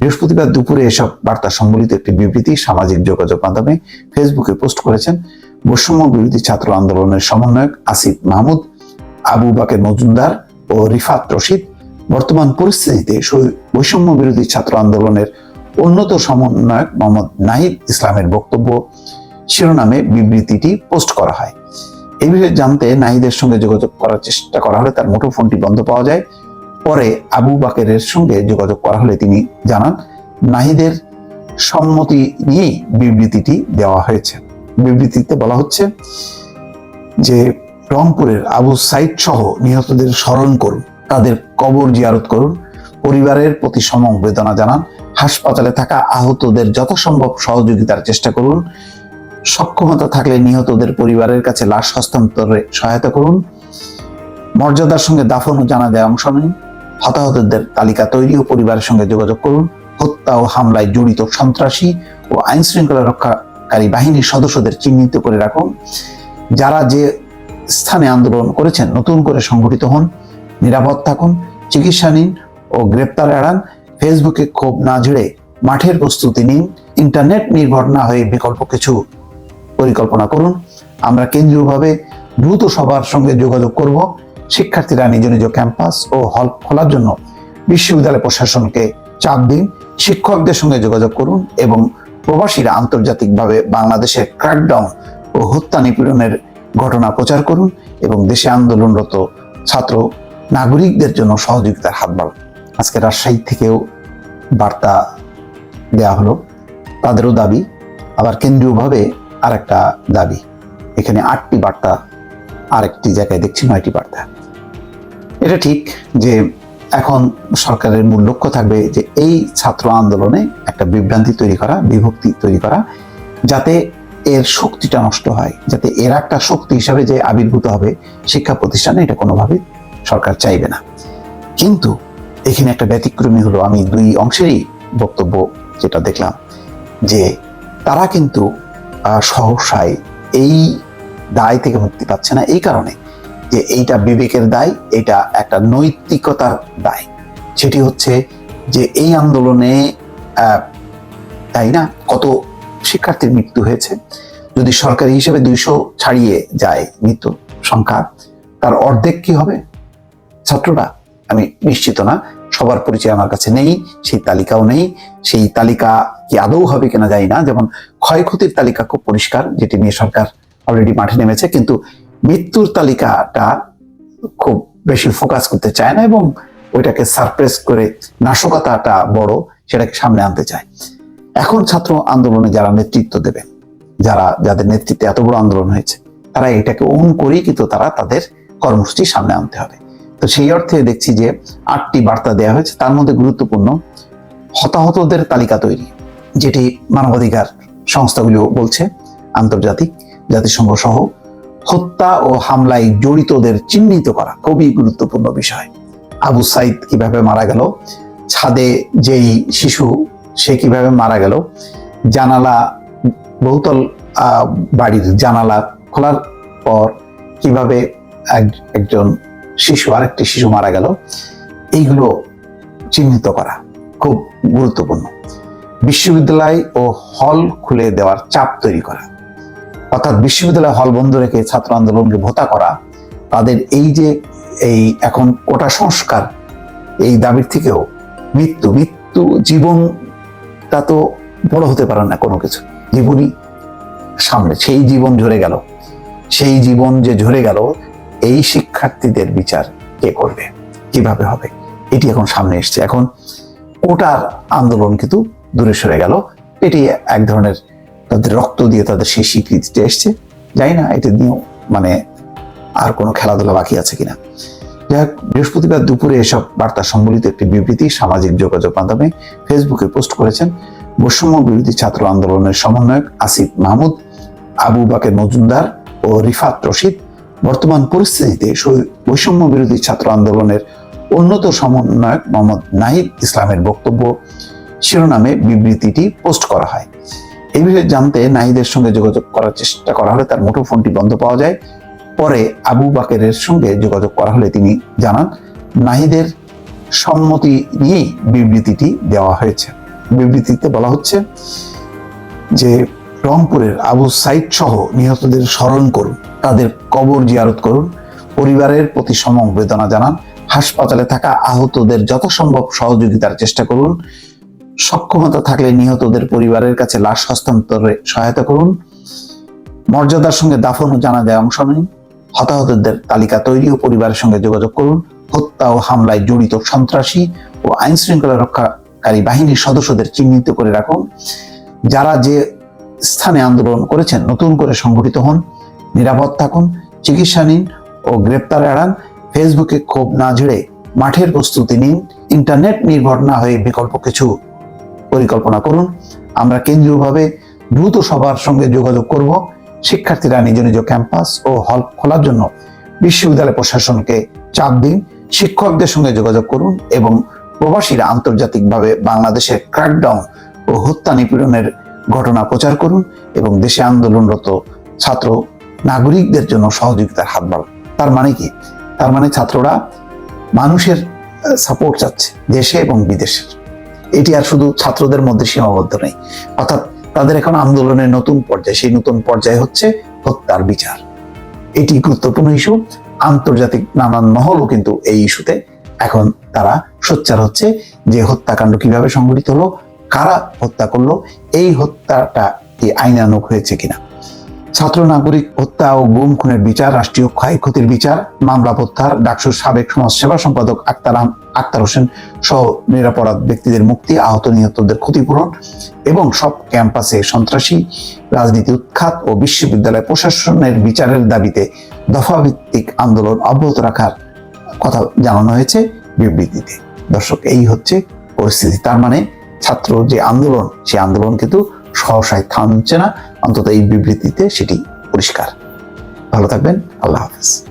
বৃহস্পতিবার দুপুরে এসব বার্তা সম্বলিত একটি বিবৃতি সামাজিক যোগাযোগ মাধ্যমে ফেসবুকে পোস্ট করেছেন বৈষম্য বিরোধী ছাত্র আন্দোলনের সমন্বয়ক আসিফ মাহমুদ, আবু বাকের মজুমদার ও রিফাত রশিদ। বর্তমান পরিস্থিতিতে বৈষম্য বিরোধী ছাত্র আন্দোলনের উন্নত সমন্বয়ক মোহাম্মদ নাহিদ ইসলামের বক্তব্য শিরোনামে বিবৃতিটি পোস্ট করা হয়। এই বিষয়ে জানতে নাহিদের সঙ্গে যোগাযোগ করার চেষ্টা করা হলে তার মুঠোফোনটি বন্ধ পাওয়া যায়। পরে আবু বাকেরের সঙ্গে যোগাযোগ করা হলে তিনি জানান, নাহিদের সম্মতি নিয়েই বিবৃতিটি দেওয়া হয়েছে। বিবৃতিতে বলা হচ্ছে যে, রংপুরের আবু সাইদ সহ নিহতদের স্মরণ করুন, তাদের কবর জিয়ারত করুন, পরিবারের প্রতি সমবেদনা জানান, হাসপাতালে থাকা আহতদের যথাসম্ভব সহযোগিতার চেষ্টা করুন, সক্ষমতা থাকলে নিহতদের পরিবারের কাছে লাশ হস্তান্তরে সহায়তা করুন, মর্যাদার সঙ্গে দাফন ও জানাজায় অংশ নিন হতাহতদের তালিকা তৈরি ও পরিবারের সঙ্গে যোগাযোগ করুন। হত্যা ও হামলায় জড়িত সন্ত্রাসী ও আইন শৃঙ্খলা রক্ষাকারী বাহিনীর সদস্যদের চিহ্নিত করে রাখুন। যারা যে স্থানে আন্দোলন করেছেন, নতুন করে সংগঠিত হন, নিরাপদ থাকুন, চিকিৎসা নিন ও গ্রেপ্তার এড়ান। ফেসবুকে ক্ষোভ না ঝেড়ে মাঠের প্রস্তুতি নিন। ইন্টারনেট নির্ভর না হয়ে বিকল্প কিছু পরিকল্পনা করুন। আমরা কেন্দ্রীয়ভাবে দ্রুত সবার সঙ্গে যোগাযোগ করব। শিক্ষার্থীরা নিজ নিজ ক্যাম্পাস ও হল খোলার জন্য বিশ্ববিদ্যালয় প্রশাসনকে চাপ দিন। শিক্ষকদের সঙ্গে যোগাযোগ করুন এবং প্রবাসীরা আন্তর্জাতিকভাবে বাংলাদেশের ক্র্যাকডাউন ও হত্যা নিপীড়নের ঘটনা প্রচার করুন এবং দেশে আন্দোলনরত ছাত্র, নাগরিকদের জন্য সহযোগিতার হাত বাড়ান। আজকে রাজশাহী থেকেও বার্তা দেয়া হলো। তাদেরও দাবি, আবার কেন্দ্রীয়ভাবে আরেকটা দাবি। এখানে আটটি বার্তা, আরেকটি জায়গায় দেখছি নয়টি বার্তা। এটা ঠিক যে এখন সরকারের মূল লক্ষ্য থাকবে যে এই ছাত্র আন্দোলনে একটা বিভ্রান্তি তৈরি করা, বিভক্তি তৈরি করা, যাতে এর শক্তিটা নষ্ট হয়, যাতে এর একটা শক্তি হিসাবে যে আবির্ভূত হবে শিক্ষা প্রতিষ্ঠানে এটা কোনোভাবে সরকার চাইবে না। কিন্তু এখানে একটা ব্যতিক্রমী হলো, আমি দুই অংশেরই বক্তব্য যেটা দেখলাম, যে তারা কিন্তু সহসায় এই দায় থেকে মুক্তি পাচ্ছে না এই কারণে। যে এইটা বিবেকের দায়, এটা একটা নৈতিকতার দায়। সেটি হচ্ছে যে এই আন্দোলনে তাই না? কত শিক্ষার্থীর মৃত্যু হয়েছে। যদি সরকারি হিসেবে দুইশো ছাড়িয়ে যায় মৃত্যু সংখ্যা, তার অর্ধেক কি হবে? ছাত্ররা, আমি নিশ্চিত না। সবার পরিচয় আমার কাছে নেই, সেই তালিকাও নেই। সেই তালিকা কি আদৌ হবে কিনা জানি না। যেমন ক্ষয়ক্ষতির তালিকা খুব পরিষ্কার, যেটি নিয়ে সরকার অলরেডি মাঠে নেমেছে। কিন্তু মৃত্যুর তালিকাটা খুব বেশি ফোকাস করতে চায় না এবং ওইটাকে সারপ্রেস করে নাশকতাটা বড়, সেটাকে সামনে আনতে চায়। এখন ছাত্র আন্দোলনে যারা নেতৃত্ব দেবে, যারা, যাদের নেতৃত্বে এত বড় আন্দোলন হয়েছে, তারা এটাকে ওন করেই কিন্তু তারা তাদের কর্মসূচি সামনে আনতে হবে। তো সেই অর্থে দেখছি যে আটটি বার্তা দেওয়া হয়েছে, তার মধ্যে গুরুত্বপূর্ণ হতাহতদের তালিকা তৈরি, যেটি মানবাধিকার সংস্থাগুলো বলছে, আন্তর্জাতিক জাতিসংঘ সহ হত্যা ও হামলায় জড়িতদের চিহ্নিত করা খুবই গুরুত্বপূর্ণ বিষয়। আবু সাইদ কীভাবে মারা গেল, ছাদে যেই শিশু, সে কীভাবে মারা গেল, জানালা, বহুতল বাড়ির জানালা খোলার পর কীভাবে এক- একজন শিশু, আরেকটি শিশু মারা গেল, এইগুলো চিহ্নিত করা খুব গুরুত্বপূর্ণ। বিশ্ববিদ্যালয় ও হল খুলে দেওয়ার চাপ তৈরি করা। অর্থাৎ বিশ্ববিদ্যালয় হল বন্ধ রেখে ছাত্র আন্দোলনকে ভোতা করা, তাদের এই যে এই এখন কোটা সংস্কার, এই দাবির থেকেও মৃত্যু মৃত্যু জীবনটা তো বড় হতে পারে না কোনো কিছু। জীবনই সামনে, সেই জীবন ঝরে গেল। সেই জীবন যে ঝরে গেল, এই শিক্ষার্থীদের বিচার কে করবে? কীভাবে হবে? এটি এখন সামনে এসছে। এখন কোটার আন্দোলন কিন্তু দূরে সরে গেল। এটি এক ধরনের তাদের রক্ত দিয়ে তাদের সেই স্বীকৃতিটা এসছে। জানি না, এটা নিয়েও মানে আর কোনো খেলাধুলা বাকি আছে কিনা। যাই হোক, বৃহস্পতিবার দুপুরে এসব বার্তা সম্বলিত একটি বিবৃতি সামাজিক যোগাযোগ মাধ্যমে ফেসবুকে পোস্ট করেছেন বৈষম্য বিরোধী ছাত্র আন্দোলনের সমন্বয়ক আসিফ মাহমুদ, আবু বাকের মজুমদার ও রিফাত রশিদ। বর্তমান পরিস্থিতিতে বৈষম্য বিরোধী ছাত্র আন্দোলনের উন্নত সমন্বয়ক মোহাম্মদ নাহিদ ইসলামের বক্তব্য শিরোনামে বিবৃতিটি পোস্ট করা হয়। এই বিষয়ে জানতে নাহিদের সঙ্গে যোগাযোগ করার চেষ্টা করা হলে তার মুঠোফোনটি বন্ধ পাওয়া যায়। পরে আবু বাকেরের সঙ্গে যোগাযোগ করা হলে তিনি জানান, নাহিদের সম্মতি নিয়েই বিবৃতিটি দেওয়া হয়েছে। বিবৃতিতে বলা হচ্ছে যে, রংপুরের আবু সাইদ সহ নিহতদের স্মরণ করুন, তাদের কবর জিয়ারত করুন, পরিবারের প্রতি সমবেদনা জানান, হাসপাতালে থাকা আহতদের যথাসম্ভব সহযোগিতার চেষ্টা করুন সক্ষমতা থাকলে নিহতদের পরিবারের কাছে লাশ হস্তান্তরে সহায়তা করুন। মর্যাদার সঙ্গে দাফন ও জানাজায় অংশ নিন। হতাহতদের তালিকা তৈরি ও পরিবারের সঙ্গে যোগাযোগ করুন। হত্যা ও হামলায় জড়িত সন্ত্রাসী ও আইন শৃঙ্খলা রক্ষাকারী বাহিনীর সদস্যদের চিহ্নিত করে রাখুন। যারা যে স্থানে আন্দোলন করেছেন, নতুন করে সংগঠিত হন, নিরাপদ থাকুন, চিকিৎসা নিন ও গ্রেপ্তার এড়ান ফেসবুকে ক্ষোভ না ঝেড়ে মাঠের প্রস্তুতি নিন। ইন্টারনেট নির্ভর না হয়ে বিকল্প কিছু পরিকল্পনা করুন। আমরা কেন্দ্রীয়ভাবে দ্রুত সবার সঙ্গে যোগাযোগ করব। শিক্ষার্থীরা নিজ নিজ ক্যাম্পাস ও হল খোলার জন্য বিশ্ববিদ্যালয় প্রশাসনকে চাপ দিন। শিক্ষকদের সঙ্গে যোগাযোগ করুন এবং প্রবাসীরা আন্তর্জাতিকভাবে বাংলাদেশের ক্র্যাকডাউন ও হত্যা নিপীড়নের ঘটনা প্রচার করুন এবং দেশে আন্দোলনরত ছাত্র নাগরিকদের জন্য সহযোগিতার হাত বাড়ান। তার মানে কি? তার মানে ছাত্ররা মানুষের সাপোর্ট চাচ্ছে দেশে এবং বিদেশের। এটি আর শুধু ছাত্রদের মধ্যে সীমাবদ্ধ নেই। অর্থাৎ তাদের এখন আন্দোলনের নতুন পর্যায়ে, সেই নতুন পর্যায়ে হচ্ছে হত্যার বিচার। এটি গুরুত্বপূর্ণ ইস্যু। আন্তর্জাতিক নানান মহলও কিন্তু এই ইস্যুতে এখন তারা সোচ্চার হচ্ছে যে হত্যাকাণ্ড কীভাবে সংঘটিত হলো, কারা হত্যা করল, এই হত্যাটা কি আইনানুক হয়েছে কিনা। ছাত্র নাগরিক হত্যা ও গুম খুনের বিচার, রাষ্ট্রীয় ক্ষয়ক্ষতির বিচার, মামলা প্রত্যাহার, ডাকসুর সাবেক সমাজ সেবা সম্পাদক আক্তার আম- আক্তার হোসেন সহ নিরাপরাধ ব্যক্তিদের মুক্তি, আহত নিহতদের ক্ষতিপূরণ এবং সব ক্যাম্পাসে সন্ত্রাসী, রাজনীতি উৎখাত ও বিশ্ববিদ্যালয় প্রশাসনের বিচারের দাবিতে দফাভিত্তিক আন্দোলন অব্যাহত রাখার কথা জানানো হয়েছে বিবৃতিতে। দর্শক, এই হচ্ছে পরিস্থিতি। তার মানে ছাত্র যে আন্দোলন সেই আন্দোলন কিন্তু সহসায় থামছে না, অন্তত এই বিবৃতিতে সেটি পরিষ্কার। ভালো থাকবেন, আল্লাহ হাফেজ।